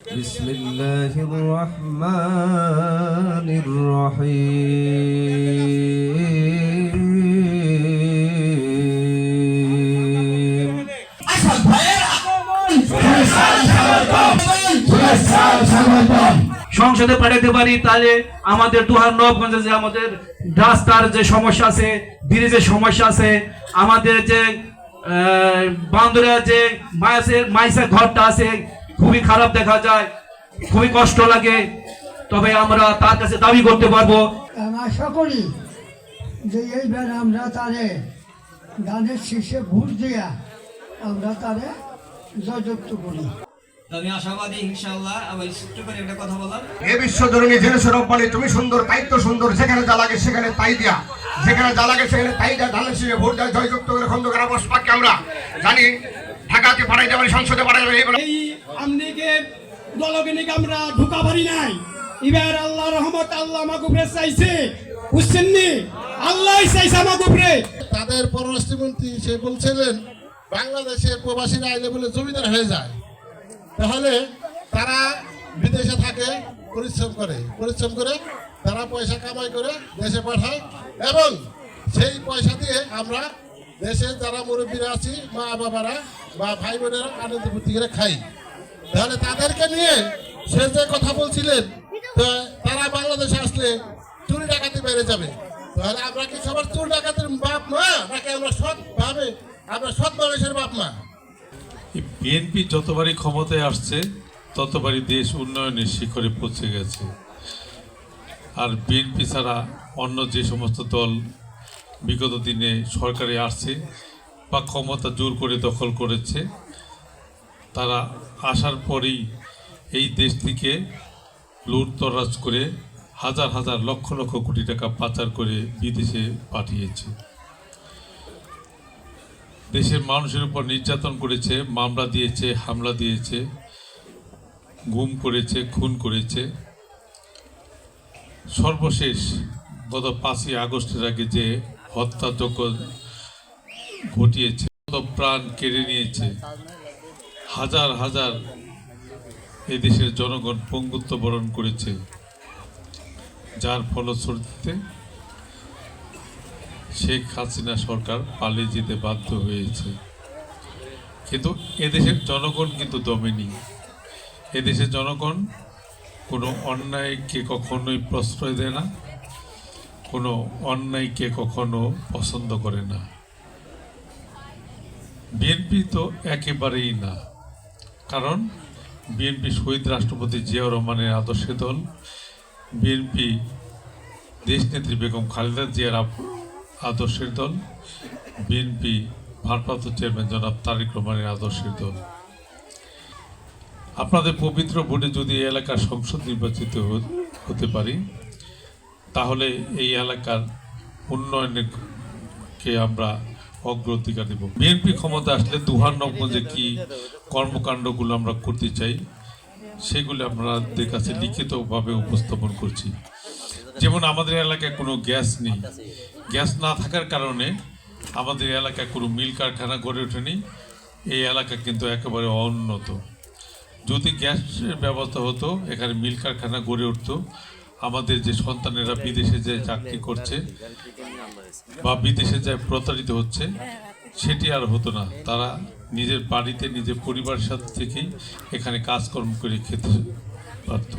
بسم الله الرحمن الرحيم আসাদ ভাইয়ের আগমন সংসদে পাঠাতে পারি তাহলে আমাদের দুহার নবগঞ্জে যে আমাদের রাস্তার যে সমস্যা আছে ব্রিজের সমস্যা আছে আমাদের যে আহ, বান্দরে যে মাইসের মাইসের ঘরটা আছে খুবই খারাপ দেখা যায় খুবই কষ্ট লাগে তবে আমরা তার কাছে দাবি করতে পারব। আশা করি যে এইবার আমরা তারে ধানের শীর্ষে ভোট দিয়া আমরা তারে জয়যুক্ত করি। আমি আশাবাদী ইনশাআল্লাহ। আবার ছোট্ট করে একটা কথা বললাম। এ বিশ্বজননী জেনেছে রব্বানি তুমি সুন্দর সুন্দর যেখানে যা লাগে সেখানে তাই দিয়া। যেখানে যা লাগে সেখানে তাই দিয়া ধানের শীষে ভোট দেয় জয়যুক্ত করে খন্দকার আবাস আমরা জানি ঢাকাতে পাঠাই যাবেন সংসদে পাঠাই যাবেন এই বলে এই আমদিকে দলগিনিকে আমরা ঢুকা পারি নাই। এবার আল্লাহ রহমত আল্লাহ উপরে চাইছে। বুঝছেননি আল্লাহ চাইছে উপরে তাদের পররাষ্ট্রমন্ত্রী সে বলছিলেন, বাংলাদেশের প্রবাসীরা আইলে বলে জমিদার হয়ে যায়। তাহলে তারা বিদেশে থাকে, পরিশ্রম করে। পরিশ্রম করে তারা পয়সা কামাই করে দেশে পাঠায় এবং সেই পয়সা দিয়ে আমরা দেশে যারা মুরব্বীরা আছি মা বাবারা বা ভাই বোনেরা আনন্দ ফুর্তি করে খাই। তাহলে তাদেরকে নিয়ে সে যে কথা বলছিলেন তারা বাংলাদেশে আসলে চুরি ডাকাতি বেড়ে যাবে। তাহলে আমরা কি সবার চুর ডাকাতির বাপ মা, নাকি আমরা সৎ ভাবে আমরা সৎ মানুষের বাপ মা? বিএনপি যতবারই ক্ষমতায় আসছে, ততবারই দেশ উন্নয়নের শিখরে পৌঁছে গেছে। আর বিএনপি ছাড়া অন্য যে সমস্ত দল বিগত দিনে সরকারে আসছে বা ক্ষমতা জোর করে দখল করেছে তারা আসার পরেই এই দেশ থেকে লুটতরাজ করে হাজার হাজার লক্ষ লক্ষ কোটি টাকা পাচার করে বিদেশে পাঠিয়েছে। দেশের মানুষের উপর নির্যাতন করেছে, মামলা দিয়েছে, হামলা দিয়েছে, গুম করেছে, খুন করেছে। সর্বশেষ গত পাঁচই আগস্টের আগে যে হত্যাযজ্ঞ ঘটিয়েছে, প্রাণ কেড়ে নিয়েছে। হাজার হাজার এই দেশের জনগণ পঙ্গুত্ব বরণ করেছে, যার ফলশ্রুতিতে শেখ হাসিনা সরকার পালিয়ে যেতে বাধ্য হয়েছে। কিন্তু এদেশের জনগণ কিন্তু দমেনি এদেশের জনগণ কোনো অন্যায়কে কখনোই প্রশ্রয় দেয় না, কোনো অন্যায়কে কখনো পছন্দ করে না। বিএনপি তো একেবারেই না। কারণ বিএনপি শহীদ রাষ্ট্রপতি জিয়াউর রহমানের আদর্শের দল, বিএনপি দেশনেত্রী বেগম খালেদা জিয়ার আদর্শের দল, বিএনপি ভারপ্রাপ্ত চেয়ারম্যান জনাব তারেক রহমানের আদর্শের দল। আপনাদের পবিত্র ভোটে যদি এই এলাকার সংসদ নির্বাচিত হতে পারি, তাহলে এই এলাকার উন্নয়নকে আমরা অগ্রাধিকার দেব। বিএনপি ক্ষমতা আসলে দুহার যে কি কর্মকাণ্ডগুলো আমরা করতে চাই, সেগুলো আপনাদের কাছে লিখিতভাবে উপস্থাপন করছি। যেমন আমাদের এলাকায় কোনো গ্যাস নেই। গ্যাস না থাকার কারণে আমাদের এলাকায় কোনো মিল কারখানা গড়ে ওঠেনি। এই এলাকা কিন্তু একেবারে অনুন্নত। যদি গ্যাসের ব্যবস্থা হতো, এখানে মিল কারখানা গড়ে উঠতো আমাদের যে সন্তানেরা বিদেশে যে চাকরি করছে বা বিদেশে যায় প্রতারিত হচ্ছে, সেটি আর হতো না। তারা নিজের বাড়িতে, নিজের পরিবারের সাথে থেকেই এখানে কাজকর্ম করে খেতে পারত।